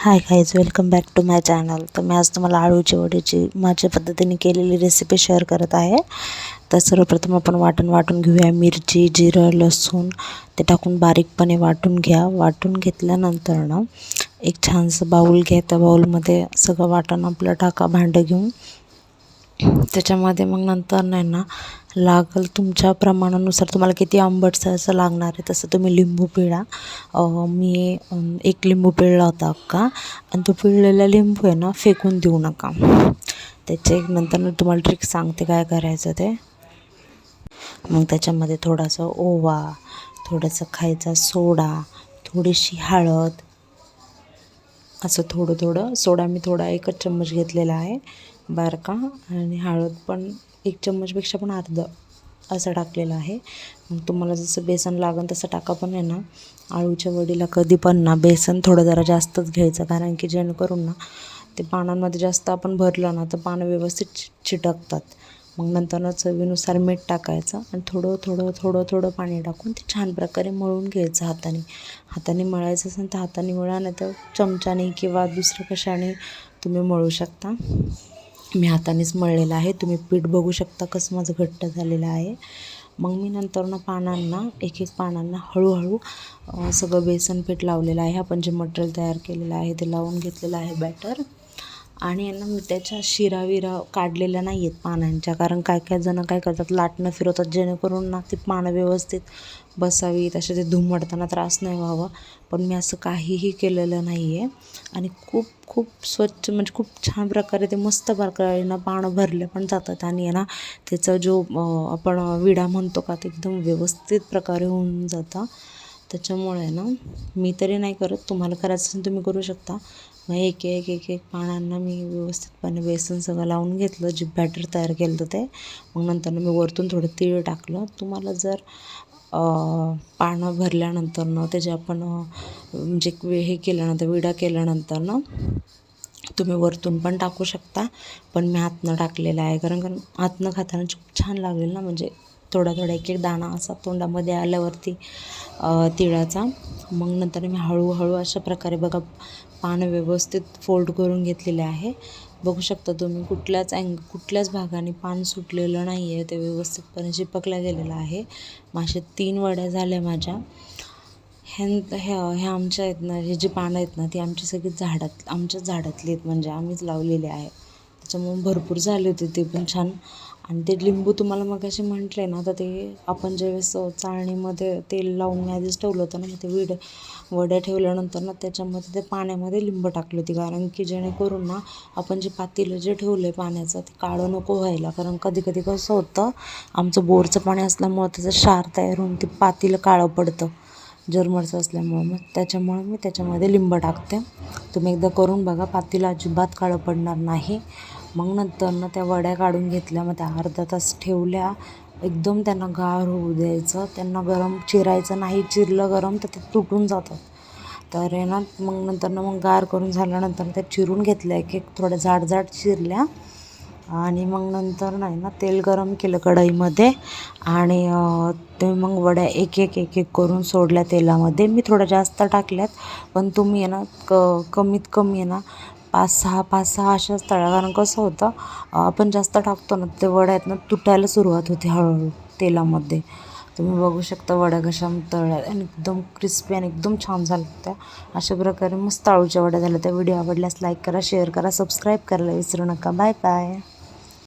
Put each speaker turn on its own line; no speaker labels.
Hi guys welcome back to my channel तर मी आज तुम्हाला आळूची वडीची माझ्या पद्धतीने केलेली रेसिपी शेअर करत आहे. तर सर्वप्रथम आपण वाटण वाटून घेऊया. मिरची जिरं लसूण ते टाकून बारीकपणे वाटून घ्या. वाटून घेतल्यानंतर ना एक छानसं बाऊल घ्या. त्या बाऊलमध्ये सगळं वाटण आपलं टाका भांडं घेऊन. त्याच्यामध्ये मग नंतर नाही ना लागल तुमच्या प्रमाणानुसार तुम्हाला किती आंबटसर लागणार आहे तसं तुम्ही लिंबू पिळा. मी एक लिंबू पिळला होता अक्का. आणि तो पिळलेला लिंबू आहे ना फेकून देऊ नका. त्याचे नंतर तुम्हाला ट्रिक सांगते काय करायचं ते. मग त्याच्यामध्ये थोडासा ओवा थोडासा खायचा सोडा थोडीशी हळद. असं थोडं थोडं. सोडा मी थोडा एकच चम्मच घेतलेला आहे. बारका आणि हळद पण एक चम्मचपेक्षा पण अर्ध असं टाकलेलं आहे. मग तुम्हाला जसं बेसन लागेल तसं टाका पण आहे ना. आळूच्या वडीला कधी पण ना बेसन थोडं जरा जास्तच घ्यायचं. कारण की जेणेकरून ना ते पानांमध्ये जास्त आपण भरलं ना तर पानं व्यवस्थित चिटकतात. मग नंतर चवीनुसार मीठ टाकायचं आणि थोडं थोडं थोडं थोडं पाणी टाकून ते छान प्रकारे मळून घ्यायचं हाताने. हाताने मळायचं असेल तर हाताने मळा नाही तर चमच्याने किंवा दुसऱ्या कशाने तुम्ही मळू शकता. मी हातानेच मळलेलं आहे. तुम्ही पीठ बघू शकता कसं माझं घट्ट झालेलं आहे. मग मी नंतर ना पानांना एक एक पानांना हळूहळू सगळं बेसन पीठ लावलेलं आहे. आपण जे मटेरियल तयार केलेलं आहे ते लावून घेतलेलं आहे बॅटर आणि यांना मी त्याच्या शिरा विरा काढलेल्या नाही आहेत पानांच्या. कारण काय काय जणं काय करतात लाटणं फिरवतात जेणेकरून ना ती पानं व्यवस्थित बसावी तसे ते धुमडताना त्रास नाही व्हावा. पण मी असं काहीही केलेलं नाही आहे आणि खूप खूप स्वच्छ म्हणजे खूप छान प्रकारे ते मस्त प्रकारे ना पानं भरले पण जातात. आणि आहे ना त्याचा जो आपण विडा म्हणतो का ते एकदम व्यवस्थित प्रकारे होऊन जातं. त्याच्यामुळे ना मी तरी नाही करत. तुम्हाला करायचं असेल तुम्ही करू शकता. मग एक एक एक एक पानांना मी व्यवस्थितपणे बेसन सगळं लावून घेतलं. जे बॅटर तयार केलं होतं ते. मग नंतर मी वरतून थोडं तीळ टाकलं. तुम्हाला जर पानं भरल्यानंतर ना त्याचे आपण म्हणजे हे केल्यानंतर विडा केल्यानंतर ना तुम्ही वरतून पण टाकू शकता. पण मी हातनं टाकलेलं आहे. कारण कारण हातनं खाताना खूप छान लागेल ना. म्हणजे थोडा थोडा एक एक दाणा असा तोंडामध्ये आल्यावरती तिळाचा. मग नंतर मी हळूहळू अशा प्रकारे बघा पानं व्यवस्थित फोल्ड करून घेतलेले आहे. बघू शकता तुम्ही कुठल्याच अँग कुठल्याच भागाने पान सुटलेलं नाही आहे ते व्यवस्थितपणे चिपकल्या गेलेलं आहे. मासे तीन वड्या झाल्या माझ्या. ह्या ह्या ह्या आमच्या आहेत ना हे जी पानं आहेत ना ती आमची सगळी झाडात आमच्याच झाडातली आहेत. म्हणजे आम्हीच लावलेली आहे. त्याच्यामुळे भरपूर झाले होते ते पण छान. आणि ते लिंबू तुम्हाला मग असे म्हटले ना तर ते आपण ज्यावेळेस चाळणीमध्ये तेल लावून मी आधीच ठेवलं होतं ना मग ते विड वड्या ठेवल्यानंतर ना त्याच्यामध्ये ते पाण्यामध्ये लिंब टाकली होती. कारण की जेणेकरून ना आपण जे पातेलं जे ठेवलं आहे पाण्याचं ते काळं नको व्हायला. कारण कधी कधी कसं होतं आमचं बोरचं पाणी असल्यामुळं त्याचं क्षार तयार होऊन ते पातेलं काळं पडतं जर्मरचं असल्यामुळं. मग त्याच्यामुळं मी त्याच्यामध्ये लिंब टाकते. तुम्ही एकदा करून बघा पातेलं अजिबात काळं पडणार नाही. मग नंतर ना त्या वड्या काढून घेतल्या. मग त्या अर्धा तास ठेवल्या. एकदम त्यांना गार होऊ द्यायचं. त्यांना गरम चिरायचं नाही. चिरलं गरम तर ते तुटून जातात. तर आहे ना मग नंतर ना मग गार करून झाल्यानंतर त्या चिरून घेतल्या. एक एक थोड्या जाड जाड चिरल्या. आणि मग नंतर नाही ना तेल गरम केलं कढईमध्ये. आणि ते मग वड्या एक एक एक एक करून सोडल्या तेलामध्ये. मी थोड्या जास्त टाकल्यात. पण तुम्ही आहे ना क कमीत कमी आहे ना पाच सहा पाच सहा अशाच तळ्या कारण कसं होतं आपण जास्त टाकतो ना ते वड्या आहेत ना तुटायला सुरुवात होते हळूहळू तेलामध्ये. तुम्ही बघू शकता वड्या कशा तळल्या आणि एकदम क्रिस्पी आणि एकदम छान झाल्या होत्या. अशा प्रकारे मस्त आळूच्या वड्या झाल्या त्या व्हिडिओ आवडल्यास लाईक करा शेअर करा सबस्क्राईब करायला विसरू नका. Bye bye